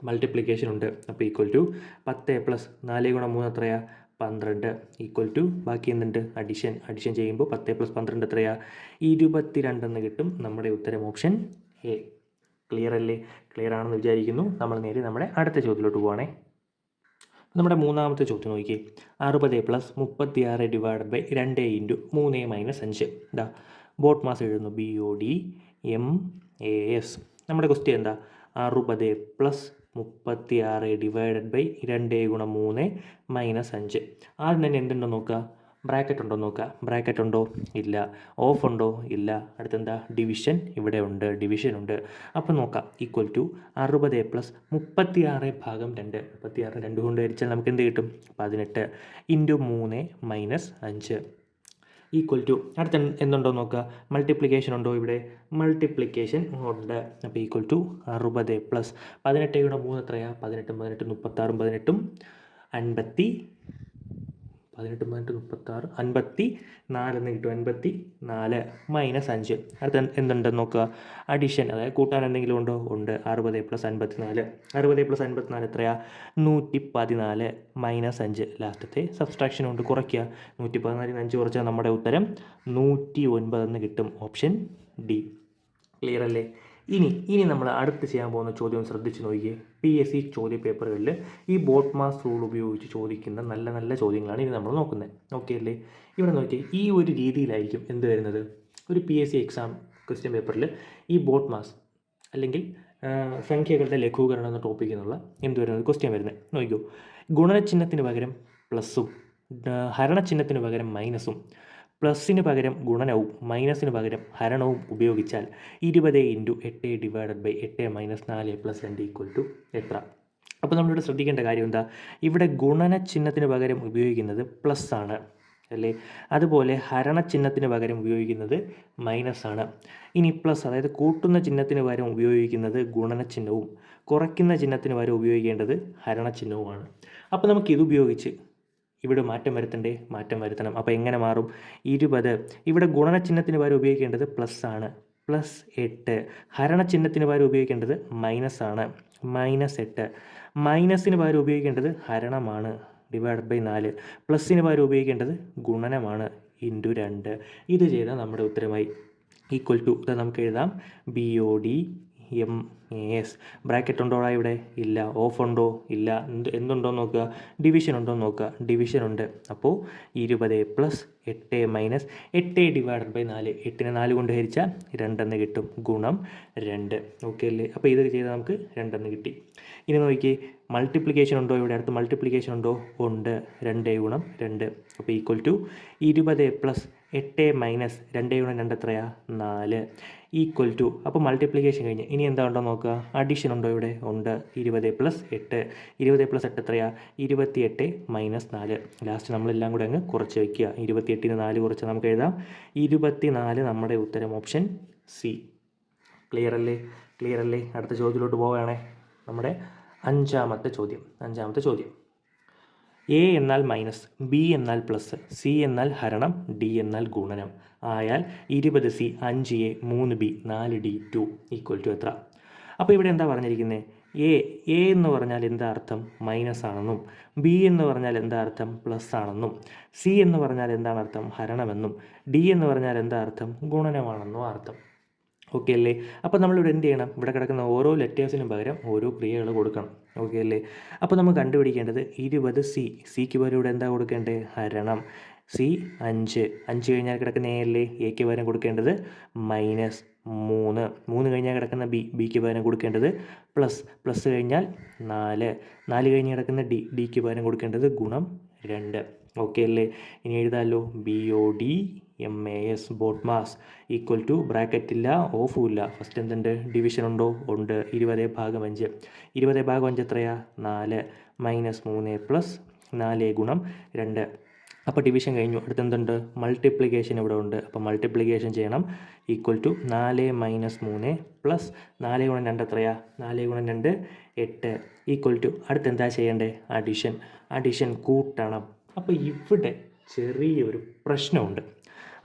മൾട്ടിപ്ലിക്കേഷൻ ഉണ്ട്. അപ്പോൾ ഈക്വൽ ടു പത്ത് പ്ലസ് നാല് ഗുണം മൂന്ന് എത്രയാ? പന്ത്രണ്ട് ഈക്വൽ ടു ബാക്കി എന്തുണ്ട്? അഡിഷൻ അഡിഷൻ ചെയ്യുമ്പോൾ പത്ത് പ്ലസ് പന്ത്രണ്ട് എത്രയാ? ഇരുപത്തിരണ്ടെന്ന് കിട്ടും നമ്മുടെ ഉത്തരം ഓപ്ഷൻ എ ക്ലിയർ അല്ലേ? ക്ലിയർ ആണെന്ന് വിചാരിക്കുന്നു. നമ്മൾ നേരെ നമ്മുടെ അടുത്ത ചോദ്യത്തിലോട്ട് പോവാണേ. നമ്മുടെ മൂന്നാമത്തെ ചോദ്യം നോക്കിയേ അറുപത് പ്ലസ് മുപ്പത്തി ആറ് ഡിവൈഡ് ബൈ രണ്ട് ഇന്റു മൂന്ന് മൈനസ് അഞ്ച്. ഇതാ ബോട്ട് മാസ് എഴുതുന്നു. B O D M A S നമ്മുടെ ക്വസ്റ്റ്യൻ എന്താ? അറുപത് പ്ലസ് മുപ്പത്തി ആറ് ഡിവൈഡഡ് ബൈ രണ്ട് ഗുണം മൂന്ന് മൈനസ് അഞ്ച്. ആദ്യം തന്നെ എന്തുണ്ടോ നോക്കുക? ബ്രാക്കറ്റ് ഉണ്ടോ നോക്കുക? ബ്രാക്കറ്റ് ഉണ്ടോ? ഇല്ല. ഓഫ് ഉണ്ടോ? ഇല്ല. അടുത്തെന്താ? ഡിവിഷൻ ഇവിടെ ഉണ്ട്. ഡിവിഷൻ ഉണ്ട്. അപ്പോൾ നോക്കാം. ഈക്വൽ ടു അറുപത് പ്ലസ് മുപ്പത്തി ആറ് ഭാഗം രണ്ട്. മുപ്പത്തി ആറ് രണ്ട് കൊണ്ട് ഹരിച്ചാൽ നമുക്ക് എന്ത് കിട്ടും? പതിനെട്ട്. ഇന്റു മൂന്ന് മൈനസ് അഞ്ച്. ഈക്വൽ ടു അടുത്ത എന്ത് എന്തുണ്ടോ നോക്കുക? മൾട്ടിപ്ലിക്കേഷൻ ഉണ്ടോ ഇവിടെ? മൾട്ടിപ്ലിക്കേഷൻ ഉണ്ട്. അപ്പോൾ ഈക്വൽ ടു അറുപത് പ്ലസ് പതിനെട്ട് ഇവിടെ മൂന്ന് എത്രയാണ് പതിനെട്ടും പതിനെട്ടും മുപ്പത്താറും പതിനെട്ടും അൻപത്തി പതിനെട്ട് പതിനെട്ട് മുപ്പത്താറ് അൻപത്തി നാലെന്ന് കിട്ടും. അൻപത്തി നാല് മൈനസ് അഞ്ച്. അടുത്ത എന്ത് എന്തുണ്ടെന്ന് നോക്കുക. അഡീഷൻ അതായത് കൂട്ടാൻ എന്തെങ്കിലും ഉണ്ടോ? ഉണ്ട്. അറുപത് പ്ലസ് അൻപത്തി നാല് അറുപത് പ്ലസ് അൻപത്തി നാല് എത്രയാ? നൂറ്റി പതിനാല് മൈനസ് അഞ്ച്. ലാസ്റ്റത്തെ സബ്സ്ട്രാക്ഷൻ കൊണ്ട് കുറയ്ക്കുക. നൂറ്റി പതിനാലിന് അഞ്ച് കുറച്ചാൽ നമ്മുടെ ഉത്തരം നൂറ്റി ഒൻപതെന്ന് കിട്ടും. ഓപ്ഷൻ ഡി ക്ലിയർ അല്ലേ? ഇനി ഇനി നമ്മൾ അടുത്ത് ചെയ്യാൻ പോകുന്ന ചോദ്യം ശ്രദ്ധിച്ച് നോക്കിയേ. പി എസ് സി ചോദ്യ പേപ്പറുകളിൽ ഈ ബോട്ട് മാസ് റൂൾ ഉപയോഗിച്ച് ചോദിക്കുന്ന നല്ല നല്ല ചോദ്യങ്ങളാണ് ഇനി നമ്മൾ നോക്കുന്നത് ഓക്കെ അല്ലേ? ഇവിടെ നോക്കി ഈ ഒരു രീതിയിലായിരിക്കും എന്ത് വരുന്നത്? ഒരു P S C exam question പേപ്പറിൽ ഈ ബോട്ട് മാസ് അല്ലെങ്കിൽ സംഖ്യകളുടെ ലഘൂകരണം എന്ന ടോപ്പിക്കിൽ നിന്നുള്ള എന്ത് വരുന്നത്? ക്വസ്റ്റ്യൻ വരുന്നത് നോക്കിക്കോ. ഗുണനചിഹ്നത്തിന് പകരം പ്ലസ്സും ഹരണചിഹ്നത്തിന് പകരം മൈനസും പ്ലസ്സിന് പകരം ഗുണനവും മൈനസിന് പകരം ഹരണവും ഉപയോഗിച്ചാൽ ഇരുപത് ഇന്റു എട്ട് ഡിവൈഡഡ് ബൈ എട്ട് മൈനസ് നാല് പ്ലസ് രണ്ട് ഈക്വൽ ടു എത്ര? അപ്പോൾ നമ്മളിവിടെ ശ്രദ്ധിക്കേണ്ട കാര്യം എന്താ? ഇവിടെ ഗുണന ചിഹ്നത്തിന് പകരം ഉപയോഗിക്കുന്നത് പ്ലസ് ആണ് അല്ലേ? അതുപോലെ ഹരണ ചിഹ്നത്തിന് പകരം ഉപയോഗിക്കുന്നത് മൈനസ് ആണ്. ഇനി പ്ലസ് അതായത് കൂട്ടുന്ന ചിഹ്നത്തിന് പകരം ഉപയോഗിക്കുന്നത് ഗുണന ചിഹ്നവും കുറയ്ക്കുന്ന ചിഹ്നത്തിന് പകരം ഉപയോഗിക്കേണ്ടത് ഹരണ ചിഹ്നവുമാണ്. അപ്പോൾ നമുക്ക് ഇത് ഉപയോഗിച്ച് ഇവിടെ മാറ്റം വരുത്തണ്ടേ? മാറ്റം വരുത്തണം. അപ്പോൾ എങ്ങനെ മാറും? ഇരുപത്. ഇവിടെ ഗുണനചിഹ്നത്തിന് പകരം ഉപയോഗിക്കേണ്ടത് പ്ലസ് ആണ്. പ്ലസ് എട്ട്. ഹരണചിഹ്നത്തിന് പകരം ഉപയോഗിക്കേണ്ടത് മൈനസ് ആണ്. മൈനസ് എട്ട്. മൈനസിന് പകരം ഉപയോഗിക്കേണ്ടത് ഹരണമാണ്. ഡിവൈഡ് ബൈ നാല്. പ്ലസ്സിന് പകരം ഉപയോഗിക്കേണ്ടത് ഗുണനമാണ്. ഇന്റു രണ്ട്. ഇത് ചെയ്താൽ നമ്മുടെ ഉത്തരമായി. ഈക്വൽ ടു നമുക്ക് എഴുതാം. B O D M S bracket ഉണ്ടോടാ ഇവിടെ ഇല്ല. ഓഫ് ഉണ്ടോ? ഇല്ല. എന്ത് എന്തുണ്ടോ നോക്കുക? ഡിവിഷൻ ഉണ്ടോ നോക്കുക? ഡിവിഷൻ ഉണ്ട്. അപ്പോൾ ഇരുപത് പ്ലസ് എട്ട് മൈനസ് എട്ട് ഡിവൈഡഡ് ബൈ നാല്. എട്ടിനെ നാല് കൊണ്ട് ഹരിച്ചാൽ രണ്ടെന്ന് കിട്ടും. ഗുണം രണ്ട്. ഓക്കെ അല്ലേ? അപ്പോൾ ഇത് ചെയ്താൽ നമുക്ക് രണ്ടെന്ന് കിട്ടി. ഇനി നോക്കിയേ. മൾട്ടിപ്ലിക്കേഷൻ ഉണ്ടോ ഇവിടെ? അടുത്ത് മൾട്ടിപ്ലിക്കേഷൻ ഉണ്ടോ? ഉണ്ട്. രണ്ട് ഗുണം രണ്ട്. അപ്പോൾ ഈക്വൽ ടു ഇരുപത് പ്ലസ് എട്ട് മൈനസ് രണ്ട് യൂണിറ്റ് രണ്ട് എത്രയാ? നാല്. ഈക്വൽ ടു അപ്പോൾ മൾട്ടിപ്ലിക്കേഷൻ കഴിഞ്ഞ്. ഇനി എന്താ ഉണ്ടോ നോക്കുക? അഡീഷൻ ഉണ്ടോ ഇവിടെ? ഉണ്ട്. ഇരുപത് പ്ലസ് എട്ട്. ഇരുപത് പ്ലസ് എട്ട് എത്രയാ? ഇരുപത്തി എട്ട് മൈനസ് നാല്. ലാസ്റ്റ് നമ്മളെല്ലാം കൂടെ അങ്ങ് കുറച്ച് വയ്ക്കുക. ഇരുപത്തി എട്ടിന് നാല് കുറച്ച് നമുക്ക് എഴുതാം. ഇരുപത്തി നാല് നമ്മുടെ ഉത്തരം ഓപ്ഷൻ സി ക്ലിയർ അല്ലേ? ക്ലിയർ അല്ലേ? അടുത്ത ചോദ്യത്തിലോട്ട് പോവുകയാണേ. നമ്മുടെ അഞ്ചാമത്തെ ചോദ്യം. അഞ്ചാമത്തെ ചോദ്യം. എ എന്നാൽ മൈനസ് ബി എന്നാൽ പ്ലസ് സി എന്നാൽ ഹരണം ഡി എന്നാൽ ഗുണനം. ആയാൽ ഇരുപത് സി അഞ്ച് എ മൂന്ന് ബി നാല് ഡി ടു ഈക്വൽ ടു എത്ര? അപ്പോൾ ഇവിടെ എന്താ പറഞ്ഞിരിക്കുന്നത് എ എ എന്ന് പറഞ്ഞാൽ എന്താ അർത്ഥം? മൈനസ് ആണെന്നും ബി എന്ന് പറഞ്ഞാൽ എന്താ അർത്ഥം? പ്ലസ് ആണെന്നും സി എന്ന് പറഞ്ഞാൽ എന്താണ് അർത്ഥം? ഹരണമെന്നും ഡി എന്ന് പറഞ്ഞാൽ എന്താ അർത്ഥം? ഗുണനമാണെന്നും അർത്ഥം. ഓക്കെ അല്ലേ? അപ്പോൾ നമ്മളിവിടെ എന്ത് ചെയ്യണം? ഇവിടെ കിടക്കുന്ന ഓരോ ലെറ്റേഴ്സിനും പകരം ഓരോ ക്രിയകൾ കൊടുക്കണം. ഓക്കെ അല്ലേ? അപ്പോൾ നമ്മൾ കണ്ടുപിടിക്കേണ്ടത് ഇരുപത് സി സിക്ക് പകരം ഇവിടെ എന്താ കൊടുക്കേണ്ടത്? ഹരണം. സി അഞ്ച്. അഞ്ച് കഴിഞ്ഞാൽ കിടക്കുന്ന എ അല്ലേ? എക്ക് പകരം കൊടുക്കേണ്ടത് മൈനസ് മൂന്ന്. മൂന്ന് കഴിഞ്ഞാൽ കിടക്കുന്ന ബി ബിക്ക് പകരം കൊടുക്കേണ്ടത് പ്ലസ് പ്ലസ് കഴിഞ്ഞാൽ നാല്. നാല് കഴിഞ്ഞ് കിടക്കുന്ന ഡി ഡിക്ക് പകരം കൊടുക്കേണ്ടത് ഗുണം രണ്ട്. ഓക്കെ അല്ലേ? ഇനി എഴുതാമല്ലോ B O D M A S BODMAS equal to bracket ഇല്ല ഓഫും ഇല്ല. ഫസ്റ്റ് എന്തുണ്ട്? ഡിവിഷൻ ഉണ്ടോ? ഉണ്ട്. ഇരുപത് ഭാഗം അഞ്ച്. ഇരുപത് ഭാഗം അഞ്ച് എത്രയാ? നാല്. മൈനസ് മൂന്ന് പ്ലസ് നാല് ഗുണം രണ്ട്. അപ്പോൾ ഡിവിഷൻ കഴിഞ്ഞു. അടുത്ത് എന്തുണ്ട്? മൾട്ടിപ്ലിക്കേഷൻ ഇവിടെ ഉണ്ട്. അപ്പോൾ മൾട്ടിപ്ലിക്കേഷൻ ചെയ്യണം. ഈക്വൽ ടു നാല് മൈനസ് മൂന്ന് പ്ലസ് നാല് ഗുണം രണ്ട് എത്രയാ? നാല് ഗുണം രണ്ട് എട്ട്. ഈക്വൽ ടു അടുത്ത് എന്താ ചെയ്യേണ്ടത് അഡിഷൻ അഡിഷൻ കൂട്ടണം. അപ്പോൾ ഇവിടെ ചെറിയൊരു പ്രശ്നമുണ്ട്.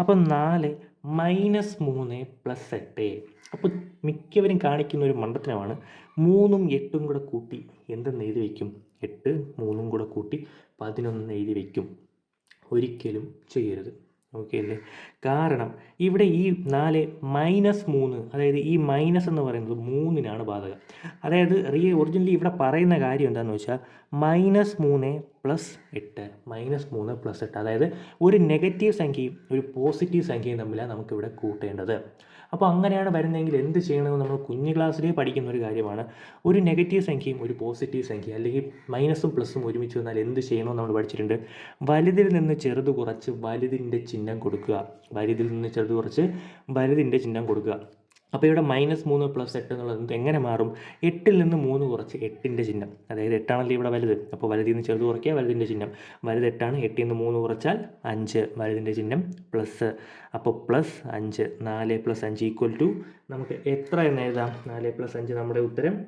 അപ്പോൾ നാല് മൈനസ് മൂന്ന് പ്ലസ് എട്ട്. അപ്പോൾ മിക്കവരും കാണിക്കുന്ന ഒരു മണ്ടത്തരമാണ്. മൂന്നും എട്ടും കൂടെ കൂട്ടി എന്തെന്ന് എഴുതി വയ്ക്കും എട്ട് മൂന്നും കൂടെ കൂട്ടി പതിനൊന്ന് എഴുതി വയ്ക്കും ഒരിക്കലും ചെയ്യരുത്. ഓക്കെ അല്ലേ? കാരണം ഇവിടെ ഈ നാല് മൈനസ് മൂന്ന് അതായത് ഈ മൈനസ് എന്ന് പറയുന്നത് മൂന്നിനാണ് ബാധകം. അതായത് റിയ ഒറിജിനലി ഇവിടെ പറയുന്ന കാര്യം എന്താണെന്ന് വെച്ചാൽ മൈനസ് മൂന്ന് പ്ലസ് എട്ട് മൈനസ് മൂന്ന് പ്ലസ് എട്ട്. അതായത് ഒരു നെഗറ്റീവ് സംഖ്യയും ഒരു പോസിറ്റീവ് സംഖ്യയും തമ്മിലാണ് നമുക്കിവിടെ കൂട്ടേണ്ടത്. അപ്പോൾ അങ്ങനെയാണ് വരുന്നതെങ്കിൽ എന്ത് ചെയ്യണമെന്ന് നമ്മൾ കുഞ്ഞു ക്ലാസ്സിലേ പഠിക്കുന്ന ഒരു കാര്യമാണ്. ഒരു നെഗറ്റീവ് സംഖ്യയും ഒരു പോസിറ്റീവ് സംഖ്യ അല്ലെങ്കിൽ മൈനസും പ്ലസും ഒരുമിച്ച് വന്നാൽ എന്ത് ചെയ്യണമെന്ന് നമ്മൾ പഠിച്ചിട്ടുണ്ട്? വലുതിൽ നിന്ന് ചെറുത് കുറച്ച് വലുതിന്റെ ചിഹ്നം കൊടുക്കുക. വലുതിൽ നിന്ന് ചെറുത് കുറച്ച് വലുതിന്റെ ചിഹ്നം കൊടുക്കുക. അപ്പോൾ ഇവിടെ മൈനസ് മൂന്ന് പ്ലസ് എട്ട് എന്നുള്ളത് എങ്ങനെ മാറും? എട്ടിൽ നിന്ന് മൂന്ന് കുറച്ച് എട്ടിന്റെ ചിഹ്നം. അതായത് എട്ടാണല്ലോ ഇവിടെ വലുത്? അപ്പോൾ വലുതിൽ നിന്ന് ചെറുത് കുറയ്ക്കുക വലുതിന്റെ ചിഹ്നം. വലുത് എട്ടാണ് എട്ടിൽ നിന്ന് മൂന്ന് കുറച്ചാൽ അഞ്ച്. വലുതിന്റെ ചിഹ്നം പ്ലസ്. അപ്പോൾ പ്ലസ് അഞ്ച്. നാല് പ്ലസ് അഞ്ച് ഈക്വൽ ടു നമുക്ക് എത്ര എന്ന് എഴുതാം? നാല് പ്ലസ് അഞ്ച് നമ്മുടെ ഉത്തരം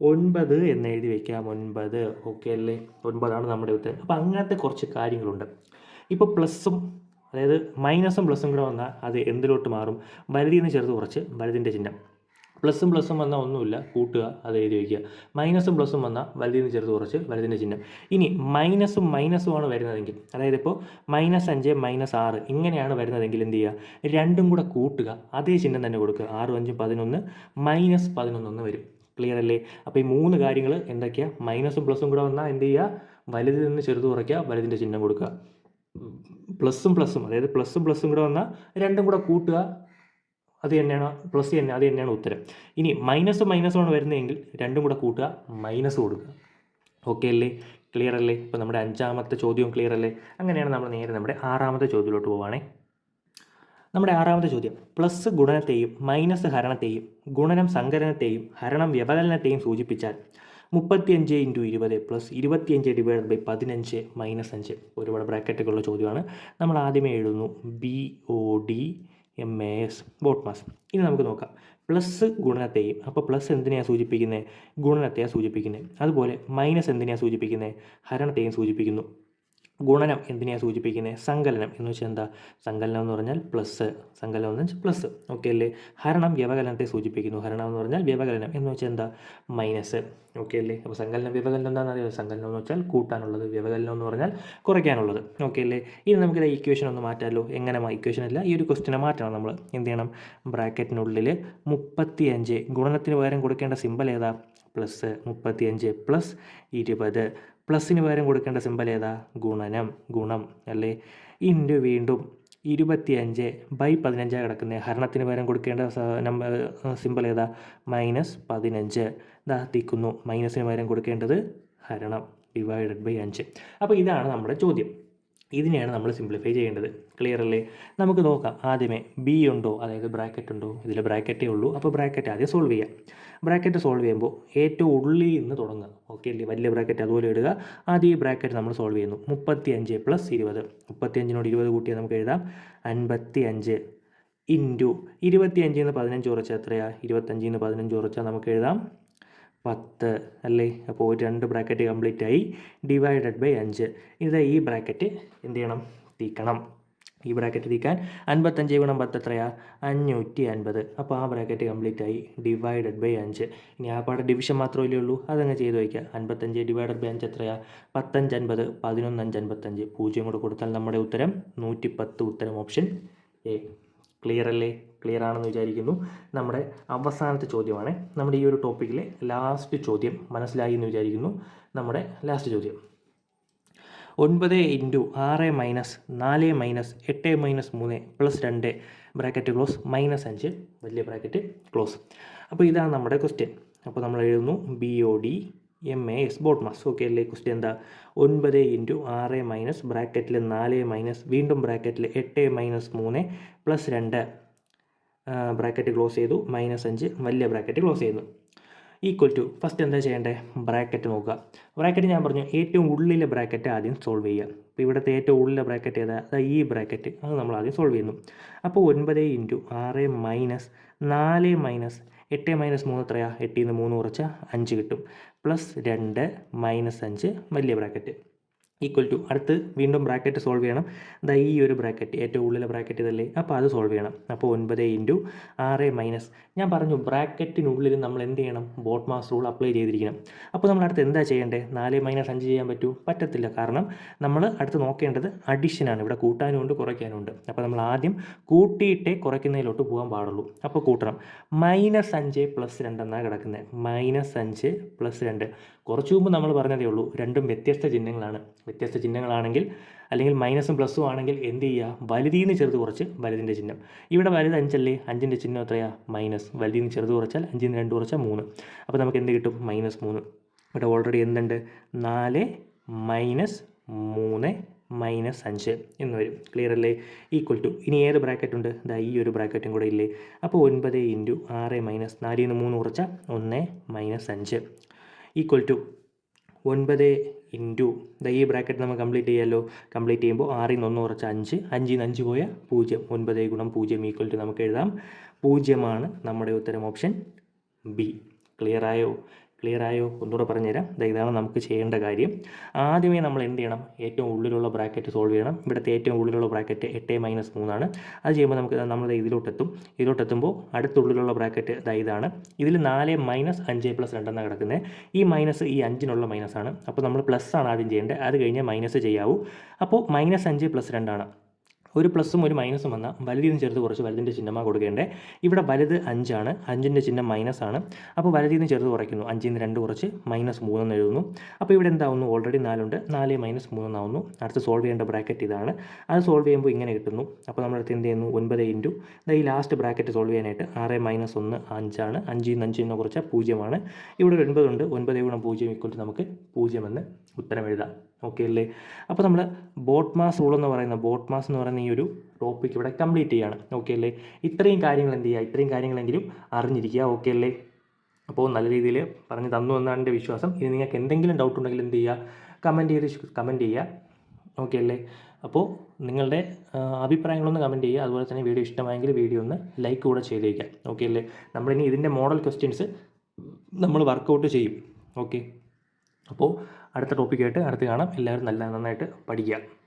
ഒൻപത് എന്ന് എഴുതി വയ്ക്കാം ഒൻപത്. ഓക്കെ അല്ലേ? ഒൻപതാണ് നമ്മുടെ ഉത്തരം. അപ്പോൾ അങ്ങനത്തെ കുറച്ച് കാര്യങ്ങളുണ്ട്. ഇപ്പോൾ പ്ലസ്സും അതായത് മൈനസും പ്ലസും കൂടെ വന്നാൽ അത് എന്തിലോട്ട് മാറും? വലുതിൽ നിന്ന് ചെറുത് കുറച്ച് വലുതിന്റെ ചിഹ്നം. പ്ലസും പ്ലസും വന്നാൽ ഒന്നുമില്ല കൂട്ടുക അത് എഴുതി വയ്ക്കുക. മൈനസും പ്ലസും വന്നാൽ വലുതിൽ നിന്ന് ചെറുത് കുറച്ച് വലുതിന്റെ ചിഹ്നം. ഇനി മൈനസും മൈനസുമാണ് വരുന്നതെങ്കിൽ അതായത് ഇപ്പോൾ മൈനസ് അഞ്ച് മൈനസ് ആറ് ഇങ്ങനെയാണ് വരുന്നതെങ്കിൽ എന്ത് ചെയ്യുക? രണ്ടും കൂടെ കൂട്ടുക അതേ ചിഹ്നം തന്നെ കൊടുക്കുക. ആറും അഞ്ചും പതിനൊന്ന് മൈനസ് പതിനൊന്നൊന്ന് വരും. ക്ലിയർ അല്ലേ? അപ്പോൾ ഈ മൂന്ന് കാര്യങ്ങൾ എന്തൊക്കെയാണ് മൈനസും പ്ലസും കൂടെ വന്നാൽ എന്ത് ചെയ്യുക? വലുതിൽ നിന്ന് ചെറുത് കുറയ്ക്കുക വലുതിന്റെ ചിഹ്നം കൊടുക്കുക. പ്ലസും പ്ലസും അതായത് പ്ലസും പ്ലസും കൂടെ വന്നാൽ രണ്ടും കൂടെ കൂട്ടുക അത് തന്നെയാണ് പ്ലസ് തന്നെ അത് തന്നെയാണ് ഉത്തരം. ഇനി മൈനസ് മൈനസുമാണ് വരുന്നതെങ്കിൽ രണ്ടും കൂടെ കൂട്ടുക മൈനസ് കൊടുക്കുക. ഓക്കെ അല്ലേ? ക്ലിയർ അല്ലേ? ഇപ്പോൾ നമ്മുടെ അഞ്ചാമത്തെ ചോദ്യവും ക്ലിയർ അല്ലേ? അങ്ങനെയാണ് നമ്മൾ നേരെ നമ്മുടെ ആറാമത്തെ ചോദ്യത്തിലോട്ട് പോവുകയാണേ നമ്മുടെ ആറാമത്തെ ചോദ്യം പ്ലസ് ഗുണനത്തെയും മൈനസ് ഹരണത്തെയും ഗുണനം സങ്കലനത്തെയും ഹരണം വ്യവകലനത്തെയും സൂചിപ്പിച്ചാൽ മുപ്പത്തിയഞ്ച് ഇന്റു ഇരുപത് പ്ലസ് ഇരുപത്തിയഞ്ച് ഡിവൈഡ് ബൈ പതിനഞ്ച് മൈനസ് അഞ്ച്. ഒരുപാട് ബ്രാക്കറ്റുകളുള്ള ചോദ്യമാണ്. നമ്മൾ ആദ്യമേ എഴുതുന്നു B O D M A S BODMAS ഇനി നമുക്ക് നോക്കാം. പ്ലസ് ഗുണനത്തെയും അപ്പോൾ പ്ലസ് എന്തിനെയാണ് സൂചിപ്പിക്കുന്നത് ഗുണനത്തെയാണ് സൂചിപ്പിക്കുന്നത് അതുപോലെ മൈനസ് എന്തിനെയാണ് സൂചിപ്പിക്കുന്നത് ഹരണത്തെയും സൂചിപ്പിക്കുന്നു. ഗുണനം എന്തിനെയാണ് സൂചിപ്പിക്കുന്നത് സങ്കലനം. എന്ന് വെച്ചാൽ എന്താ? സങ്കലനം എന്ന് പറഞ്ഞാൽ പ്ലസ് സങ്കലനം എന്ന് വെച്ചാൽ പ്ലസ് ഓക്കെ അല്ലേ? ഹരണം വ്യവകലനത്തെ സൂചിപ്പിക്കുന്നു. ഹരണം എന്ന് പറഞ്ഞാൽ വ്യവകലനം. എന്ന് വെച്ചാൽ എന്താ? മൈനസ് ഓക്കെ അല്ലേ? അപ്പോൾ സങ്കലനം വ്യവകലനം എന്താണെന്ന് അറിയാം സങ്കലനം എന്ന് വെച്ചാൽ കൂട്ടാനുള്ളത്. വ്യവകലനം എന്ന് പറഞ്ഞാൽ കുറയ്ക്കാനുള്ളത്. ഓക്കെ അല്ലേ? ഇനി നമുക്കിത് ഇക്വേഷൻ ഒന്ന് മാറ്റാമല്ലോ എങ്ങനെ ഇക്വേഷൻ അല്ല ഈ ഒരു ക്വസ്റ്റിനെ മാറ്റണം നമ്മൾ എന്ത് ചെയ്യണം? ബ്രാക്കറ്റിനുള്ളിൽ മുപ്പത്തി അഞ്ച് ഗുണനത്തിന് പകരം കൊടുക്കേണ്ട സിമ്പൽ ഏതാ? പ്ലസ് മുപ്പത്തിയഞ്ച് പ്ലസ് ഇരുപത്. പ്ലസ്സിന് പകരം കൊടുക്കേണ്ട സിമ്പൽ ഏതാ? ഗുണനം. ഗുണം അല്ലേ? ഇന്റു വീണ്ടും ഇരുപത്തിയഞ്ച് ബൈ പതിനഞ്ചാണ് കിടക്കുന്നത് ഹരണത്തിന് പകരം കൊടുക്കേണ്ട നമ്പർ സിമ്പിൾ ഏതാ? മൈനസ് പതിനഞ്ച്. ഇതാ തിക്കുന്നു. മൈനസിന് പകരം കൊടുക്കേണ്ടത് ഹരണം ഡിവൈഡഡ് ബൈ അഞ്ച്. അപ്പോൾ ഇതാണ് നമ്മുടെ ചോദ്യം. ഇതിനെയാണ് നമ്മൾ സിംപ്ലിഫൈ ചെയ്യേണ്ടത്. ക്ലിയർ അല്ലേ? നമുക്ക് നോക്കാം. ആദ്യമേ ബി ഉണ്ടോ? അതായത് ബ്രാക്കറ്റ് ഉണ്ടോ? ഇതിൽ ബ്രാക്കറ്റേ ഉള്ളൂ. അപ്പോൾ ബ്രാക്കറ്റ് ആദ്യം സോൾവ് ചെയ്യാം. ബ്രാക്കറ്റ് സോൾവ് ചെയ്യുമ്പോൾ ഏറ്റവും ഉള്ളിൽ നിന്ന് തുടങ്ങുക. ഓക്കെ അല്ലേ? വലിയ ബ്രാക്കറ്റ് അതുപോലെ ഇടുക. ആദ്യം ഈ ബ്രാക്കറ്റ് നമ്മൾ സോൾവ് ചെയ്യുന്നു. മുപ്പത്തി അഞ്ച് പ്ലസ് ഇരുപത്. മുപ്പത്തി അഞ്ചിനോട് ഇരുപത് കൂട്ടിയാൽ നമുക്ക് എഴുതാം. അൻപത്തി അഞ്ച് ഇന്റു ഇരുപത്തി അഞ്ചിൽ നിന്ന് പതിനഞ്ച് കുറച്ചാൽ എത്രയാണ് ഇരുപത്തഞ്ചിൽ നിന്ന് പതിനഞ്ച് കുറച്ചാൽ നമുക്ക് എഴുതാം. പത്ത് അല്ലേ? അപ്പോൾ രണ്ട് ബ്രാക്കറ്റ് കംപ്ലീറ്റ് ആയി ഡിവൈഡഡ് ബൈ അഞ്ച്. ഇത് ഈ ബ്രാക്കറ്റ് എന്ത് ചെയ്യണം തീക്കണം. ഈ ബ്രാക്കറ്റ് തീക്കാൻ അൻപത്തഞ്ച് ഗുണം പത്ത് എത്രയാ? അഞ്ഞൂറ്റി അൻപത് അപ്പോൾ ആ ബ്രാക്കറ്റ് കംപ്ലീറ്റ് ആയി ഡിവൈഡഡ് ബൈ അഞ്ച്. ഇനി ആ പാടെ ഡിവിഷൻ മാത്രമല്ലേ ഉള്ളൂ? അതങ്ങ് ചെയ്ത് വയ്ക്കുക. അൻപത്തഞ്ച് ഡിവൈഡഡ് ബൈ അഞ്ച് എത്രയാ? പത്തഞ്ച് അൻപത് പതിനൊന്ന് അഞ്ച് അൻപത്തഞ്ച് പൂജ്യം കൂടെ കൊടുത്താൽ നമ്മുടെ ഉത്തരം നൂറ്റിപ്പത്ത് ഉത്തരം ഓപ്ഷൻ എ ക്ലിയർ അല്ലേ? ക്ലിയർ ആണെന്ന് വിചാരിക്കുന്നു. നമ്മുടെ അവസാനത്തെ ചോദ്യമാണ്. നമ്മുടെ ഈ ഒരു ടോപ്പിക്കിലെ ലാസ്റ്റ് ചോദ്യം മനസ്സിലായി എന്ന് വിചാരിക്കുന്നു. നമ്മുടെ ലാസ്റ്റ് ചോദ്യം. ഒൻപത് ഇന്റു ആറ് മൈനസ് നാല് മൈനസ് എട്ട് മൈനസ് മൂന്ന് പ്ലസ് രണ്ട് ബ്രാക്കറ്റ് ക്ലോസ് മൈനസ് അഞ്ച് വലിയ ബ്രാക്കറ്റ് ക്ലോസ് അപ്പോൾ ഇതാണ് നമ്മുടെ ക്വസ്റ്റ്യൻ അപ്പോൾ നമ്മൾ എഴുതുന്നു B O D M A S BODMAS okay അല്ലേ? ക്വസ്റ്റ്യൻ എന്താ? ഒൻപത് ഇന്റു ആറ് മൈനസ് ബ്രാക്കറ്റിൽ നാല് മൈനസ് വീണ്ടും ബ്രാക്കറ്റിൽ എട്ട് മൈനസ് മൂന്ന് പ്ലസ് രണ്ട് ബ്രാക്കറ്റ് ക്ലോസ് ചെയ്തു മൈനസ് അഞ്ച് വലിയ ബ്രാക്കറ്റ് ക്ലോസ് ചെയ്യുന്നു ഈക്വൽ ടു ഫസ്റ്റ് എന്താ ചെയ്യേണ്ടത് ബ്രാക്കറ്റ് നോക്കുക. ബ്രാക്കറ്റ് ഞാൻ പറഞ്ഞു ഏറ്റവും ഉള്ളിലെ ബ്രാക്കറ്റ് ആദ്യം സോൾവ് ചെയ്യുക. അപ്പോൾ ഇവിടുത്തെ ഏറ്റവും ഉള്ളിലെ ബ്രാക്കറ്റ് ഏതാ? അതാ ഈ ബ്രാക്കറ്റ് അത് നമ്മൾ ആദ്യം സോൾവ് ചെയ്യുന്നു. അപ്പോൾ ഒൻപത് ഇന്റു ആറ് മൈനസ് നാല് മൈനസ് എട്ട് മൈനസ് മൂന്ന് എത്രയാ? എട്ടിൽ നിന്ന് മൂന്ന് കുറച്ചാൽ അഞ്ച് കിട്ടും. പ്ലസ് രണ്ട് മൈനസ് അഞ്ച് വലിയ ബ്രാക്കറ്റ് ഈക്വൽ ടു അടുത്ത് വീണ്ടും ബ്രാക്കറ്റ് സോൾവ് ചെയ്യണം. ദാ ഈ ഒരു ബ്രാക്കറ്റ് ഏറ്റവും ഉള്ളിലെ ബ്രാക്കറ്റ് ഇതല്ലേ? അപ്പോൾ അത് സോൾവ് ചെയ്യണം. അപ്പോൾ ഒൻപത് ഇന്റു ആറ് മൈനസ് ഞാൻ പറഞ്ഞു ബ്രാക്കറ്റിനുള്ളിൽ നമ്മൾ എന്ത് ചെയ്യണം? ബോട്ട് മാസ് റൂൾ അപ്ലൈ ചെയ്തിരിക്കണം. അപ്പോൾ നമ്മൾ അടുത്ത് എന്താ ചെയ്യേണ്ടത് നാല് മൈനസ് അഞ്ച് ചെയ്യാൻ പറ്റൂ? പറ്റത്തില്ല. കാരണം നമ്മൾ അടുത്ത് നോക്കേണ്ടത് അഡീഷനാണ് ഇവിടെ കൂട്ടാനും ഉണ്ട് കുറയ്ക്കാനും ഉണ്ട്. അപ്പോൾ നമ്മൾ ആദ്യം കൂട്ടിയിട്ടേ കുറയ്ക്കുന്നതിലോട്ട് പോകാൻ പാടുള്ളൂ. അപ്പോൾ കൂട്ടണം. മൈനസ് അഞ്ച് പ്ലസ് രണ്ടെന്നാണ് കിടക്കുന്നത് മൈനസ് അഞ്ച് പ്ലസ് രണ്ട്. കുറച്ച് മുമ്പ് നമ്മൾ പറഞ്ഞതേ ഉള്ളൂ രണ്ടും വ്യത്യസ്ത ചിഹ്നങ്ങളാണ്. വ്യത്യസ്ത ചിഹ്നങ്ങളാണെങ്കിൽ അല്ലെങ്കിൽ മൈനസും പ്ലസ്സും ആണെങ്കിൽ എന്ത് ചെയ്യുക? വലുതിൽ നിന്ന് ചെറുത് കുറച്ച് വലുതിന്റെ ചിഹ്നം. ഇവിടെ വലുത് അഞ്ചല്ലേ? അഞ്ചിന്റെ ചിഹ്നം എത്രയാ? മൈനസ്. വലുതിൽ നിന്ന് ചെറുത് കുറച്ചാൽ അഞ്ചിൽ നിന്ന് രണ്ട് കുറച്ചാൽ മൂന്ന്. അപ്പോൾ നമുക്ക് എന്ത് കിട്ടും? മൈനസ് മൂന്ന്. ഇവിടെ ഓൾറെഡി എന്തുണ്ട്? നാല് മൈനസ് മൂന്ന് മൈനസ് അഞ്ച് എന്ന് വരും. ക്ലിയർ അല്ലേ? ഈക്വൽ ടു ഇനി ഏത് ബ്രാക്കറ്റ് ഉണ്ട്? ദാ ഈ ഒരു ബ്രാക്കറ്റും കൂടെ ഇല്ലേ? അപ്പോൾ ഒൻപത് ഇന്റു ആറ് മൈനസ് നാലിൽ നിന്ന് മൂന്ന് കുറച്ചാൽ ഒന്ന് മൈനസ് അഞ്ച്. ഈക്വൽ ടു ഒൻപത് ഇന്റു ഈ ബ്രാക്കറ്റ് നമ്മൾ കംപ്ലീറ്റ് ചെയ്യാമല്ലോ കംപ്ലീറ്റ് ചെയ്യുമ്പോൾ ആറിൽ നിന്ന് ഒന്ന് കുറച്ച് അഞ്ച് അഞ്ചിൽ നിന്ന് അഞ്ച് പോയ പൂജ്യം. ഒൻപത് ഗുണം പൂജ്യം ഈക്വൽ ടു നമുക്ക് എഴുതാം. പൂജ്യമാണ് നമ്മുടെ ഉത്തരം ഓപ്ഷൻ ബി ക്ലിയർ ആയോ? ക്ലിയർ ആയോ ഒന്നുകൂടെ പറഞ്ഞുതരാം. ഇതാണ് നമുക്ക് ചെയ്യേണ്ട കാര്യം. ആദ്യമേ നമ്മൾ എന്ത് ചെയ്യണം? ഏറ്റവും ഉള്ളിലുള്ള ബ്രാക്കറ്റ് സോൾവ് ചെയ്യണം. ഇവിടുത്തെ ഏറ്റവും ഉള്ളിലുള്ള ബ്രാക്കറ്റ് എട്ട് മൈനസ് മൂന്നാണ് അത് ചെയ്യുമ്പോൾ നമുക്ക് നമ്മൾ ഇതിലോട്ടെത്തും. ഇതിലോട്ടെത്തുമ്പോൾ അടുത്തുള്ളിലുള്ള ബ്രാക്കറ്റ് ദാ ഇതാണ്. ഇതിൽ നാല് മൈനസ് അഞ്ച് പ്ലസ് രണ്ടെന്നാണ് കിടക്കുന്നത് ഈ മൈനസ് ഈ അഞ്ചിനുള്ള മൈനസ് ആണ്. അപ്പോൾ നമ്മൾ പ്ലസ് ആണ് ആദ്യം ചെയ്യേണ്ടത്. അത് കഴിഞ്ഞാൽ മൈനസ് ചെയ്യാവൂ. അപ്പോൾ മൈനസ് അഞ്ച് പ്ലസ് രണ്ടാണ് ഒരു പ്ലസും ഒരു മൈനസും വന്നാൽ നിന്ന് ചെറുത് കുറച്ച് വലുതിന്റെ ചിഹ്നമാണ് കൊടുക്കേണ്ടത് ഇവിടെ വലുത് അഞ്ചാണ് അഞ്ചിന്റെ ചിഹ്നം മൈനസ് ആണ് അപ്പോൾ വലുതിൽ നിന്ന് ചെറുത് കുറയ്ക്കുന്നു. അഞ്ചിൽ നിന്ന് രണ്ട് കുറച്ച് മൈനസ് മൂന്നെന്ന് എഴുതുന്നു. അപ്പോൾ ഇവിടെ എന്താവുന്നു? ഓൾറെഡി നാലുണ്ട്. നാല് മൈനസ് മൂന്നെന്നാവുന്നു അടുത്ത് സോൾവ് ചെയ്യേണ്ട ബ്രാക്കറ്റ് ഇതാണ്. അത് സോൾവ് ചെയ്യുമ്പോൾ ഇങ്ങനെ കിട്ടുന്നു. അപ്പോൾ നമ്മളടുത്ത് എന്ത് ചെയ്യുന്നു? ഒൻപത് ഇന്റു ഈ ലാസ്റ്റ് ബ്രാക്കറ്റ് സോൾവ് ചെയ്യാനായിട്ട് ആറ് മൈനസ് ഒന്ന് അഞ്ചാണ്. അഞ്ചിൽ നിന്ന് അഞ്ചിൽ നിന്ന് കുറച്ച് പൂജ്യമാണ്. ഇവിടെ ഒരു ഒൻപതുണ്ട്. ഒൻപത് ഗുണം പൂജ്യം ഇക്വൽ നമുക്ക് പൂജ്യമെന്ന് ഉത്തരം എഴുതാം. ഓക്കെ അല്ലേ? അപ്പോൾ നമ്മൾ ബോട്ട് മാസ് റൂൾ എന്ന് പറയുന്ന ബോട്ട് മാസ് എന്ന് പറയുന്ന ഈ ഒരു ടോപ്പിക് ഇവിടെ കംപ്ലീറ്റ് ചെയ്യാണ്. ഓക്കെ അല്ലേ? ഇത്രയും കാര്യങ്ങൾ എന്ത് ചെയ്യുക? ഇത്രയും കാര്യങ്ങളെങ്കിലും അറിഞ്ഞിരിക്കുക. ഓക്കെ അല്ലേ? അപ്പോൾ നല്ല രീതിയിൽ പറഞ്ഞു തന്നു എന്നാണ് എന്റെ വിശ്വാസം. ഇനി നിങ്ങൾക്ക് എന്തെങ്കിലും ഡൗട്ട് ഉണ്ടെങ്കിൽ എന്ത് ചെയ്യുക? കമന്റ് ചെയ്ത് കമന്റ് ചെയ്യുക. ഓക്കെ അല്ലേ? അപ്പോൾ നിങ്ങളുടെ അഭിപ്രായങ്ങളൊന്ന് കമന്റ് ചെയ്യുക. അതുപോലെ തന്നെ വീഡിയോ ഇഷ്ടമായെങ്കിൽ വീഡിയോ ഒന്ന് ലൈക്ക് കൂടെ ചെയ്തേക്കാം ഓക്കെ അല്ലേ? നമ്മളിനി ഇതിന്റെ മോഡൽ ക്വസ്റ്റ്യൻസ് നമ്മൾ വർക്കൗട്ട് ചെയ്യും. ഓക്കെ അപ്പോൾ അടുത്ത ടോപ്പിക്കായിട്ട് അടുത്ത് കാണാം. എല്ലാവരും നല്ല നന്നായിട്ട് പഠിക്കുക.